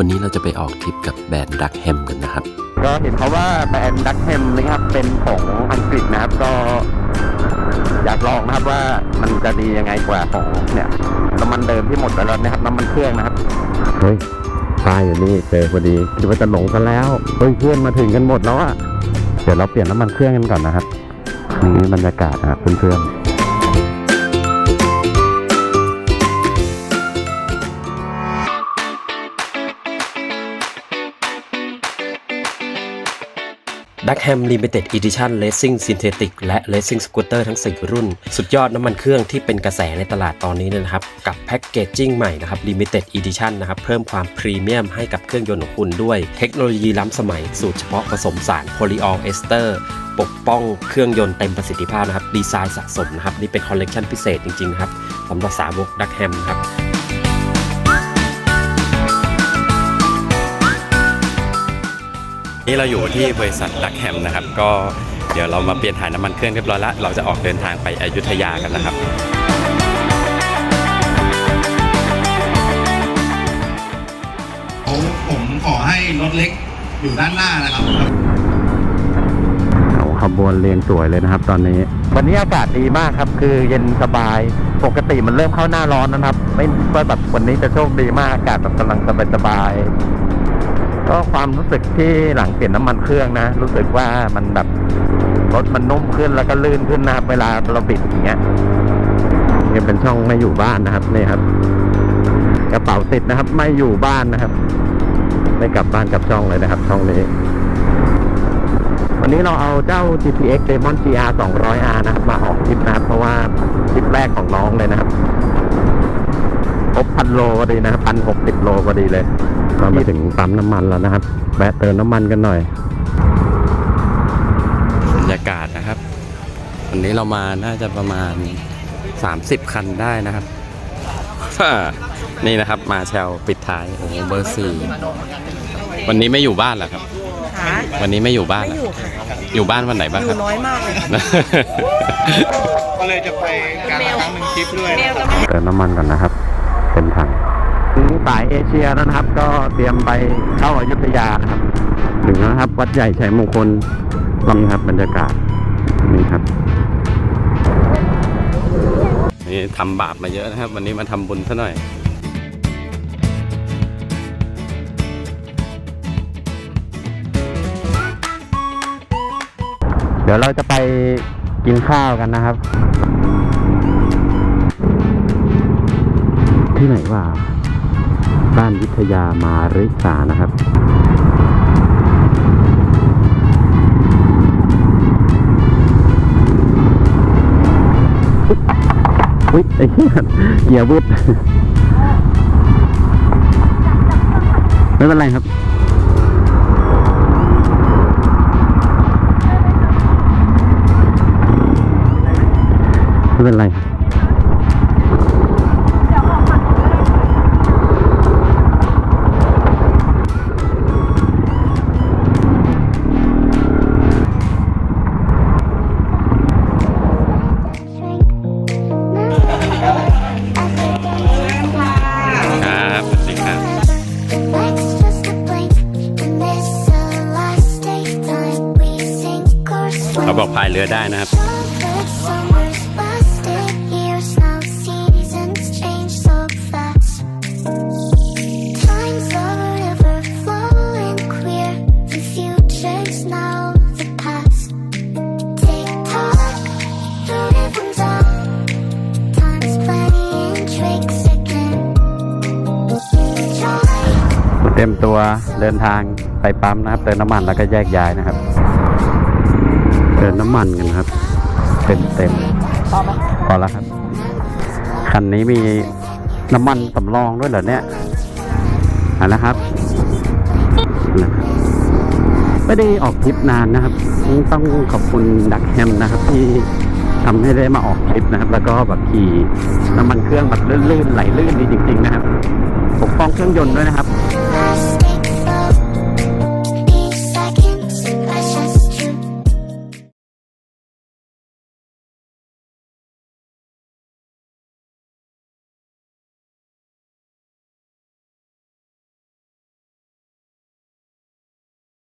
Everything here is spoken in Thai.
วันนี้เราจะไปออกทริปกับแบรนด์ดักแฮมกันนะครับ ก็เห็นเขาว่าแบรนด์ดักแฮมนะครับเป็นของอังกฤษนะครับก็อยากลองนะครับว่ามันจะดียังไงกว่าของเนี่ยน้ำมันเดิมที่หมดไปแล้วนะครับน้ำมันเครื่องนะครับเฮ้ยป้ายอยู่นี่เจอพอดีคิดว่าจะหลงกันแล้วเฮ้ยเพื่อนมาถึงกันหมดแล้วอะเดี๋ยวเราเปลี่ยนน้ำมันเครื่องกันก่อนนะครับนี่บรรยากาศนะครับเพื่อนๆ ดักแฮม Limited Edition Racing Synthetic และ Racing Scooter ทั้ง 4 รุ่น สุดยอดน้ำมันเครื่องที่เป็นกระแสในตลาดตอนนี้นะครับ กับแพ็กเกจจิ้งใหม่นะครับ Limited Edition นะครับ เพิ่มความพรีเมียมให้กับเครื่องยนต์ของคุณด้วย เทคโนโลยีล้ำสมัยสูตรเฉพาะผสมสารโพลีออลเอสเตอร์ปกป้องเครื่องยนต์เต็มประสิทธิภาพนะครับ ดีไซน์สะสมนะครับ นี่เป็นคอลเลกชันพิเศษจริงๆครับสำหรับสาวกดักแฮมครับ นี่เราอยู่ที่บริษัทดักแฮมนะครับ ก็เดี๋ยวเรามาเปลี่ยนถ่ายน้ำมันเครื่องเรียบร้อยแล้วเราจะออกเดินทางไปอยุธยากันนะครับ ผมผมขอให้รถเล็กอยู่ด้านหน้านะครับเอาขบวนเรียงสวยเลยนะครับ ตอนนี้ วันนี้อากาศดีมากครับ คือเย็นสบาย ปกติมันเริ่มเข้าหน้าร้อนนะครับ ไม่ก็แบบวันนี้จะโชคดีมากอากาศแบบกำลังสบายสบายๆ ก็ความรู้สึกที่หลังเปลี่ยนน้ำมันเครื่องนะ รู้สึกว่ามันแบบรถมันนุ่มขึ้นแล้วก็ลื่นขึ้นนะครับเวลาเราบิดอย่างเงี้ยนี่เป็นช่องไม่อยู่บ้านนะครับนี่ครับ กระเป๋าติดนะครับ ไม่อยู่บ้านนะครับ ไม่กลับบ้านกลับช่องเลยนะครับ ช่องนี้ วันนี้เราเอาเจ้า GTX Demon GR 200R นะครับ มาออกทริปนะครับ เพราะว่าทริปแรกของน้องเลยนะครับครบพันโลพอดีนะครับพันหกสิบโลพอดีเลย เรามาถึงปั๊มน้ำมันแล้วนะครับ แวะเติมน้ำมันกันหน่อย บรรยากาศนะครับ วันนี้เรามาน่าจะประมาณ 30 คันได้นะครับ นี่นะครับมาแชลปิดท้ายโอ้โหเบอร์สี่วันนี้ไม่อยู่บ้านเหรอครับค่ะวันนี้ไม่อยู่บ้านไม่เหรอยู่อค่ะอยู่บ้านวันไหนบ้างอครัยู่บน้อยมากเลยค่ะก็เลยจะไปการละครั้งหนึ่งคลิปด้วยแมวจะไม่เติมน้ำมันก่อนนะครับเป็นถัง ถึงสายเอเชียแล้วนะครับ ก็เตรียมไปเข้าอยุทยานะครับ ถึงแล้วนะครับ วัดใหญ่ชัยมงคลนี่ครับบรรยากาศนี่ครับนี่ทำบาปมาเยอะนะครับ วันนี้มาทำบุญซะหน่อยเดี๋ยวเราจะไปกินข้าวกันนะครับ ที่ไหนว่า บ้านวิทยามาริสานะครับอุ๊ยไอ้เหี้ยเกียร์วุดไม่เป็นไรครับไม่เป็นไรครับ บอกพายเรือได้นะครับ เต็มตัวเดินทางไปปั๊มนะครับเติมน้ำมันแล้วก็แยกย้ายนะครับ เติมน้ำมันกันครับ เต็มเต็มพอแล้วครับ คันนี้มีน้ำมันสำรองด้วยเหรอเนี่ยเอะนะครับนะครับ ไม่ได้ออกทริปนานนะครับ ต้องขอบคุณดักแฮมนะครับ ที่ทำให้ได้มาออกทริปนะครับ แล้วก็แบบขี่น้ำมันเครื่องแบบลื่นๆไหลลื่นดีจริง ๆ นะครับ ปกป้องเครื่องยนต์ด้วยนะครับ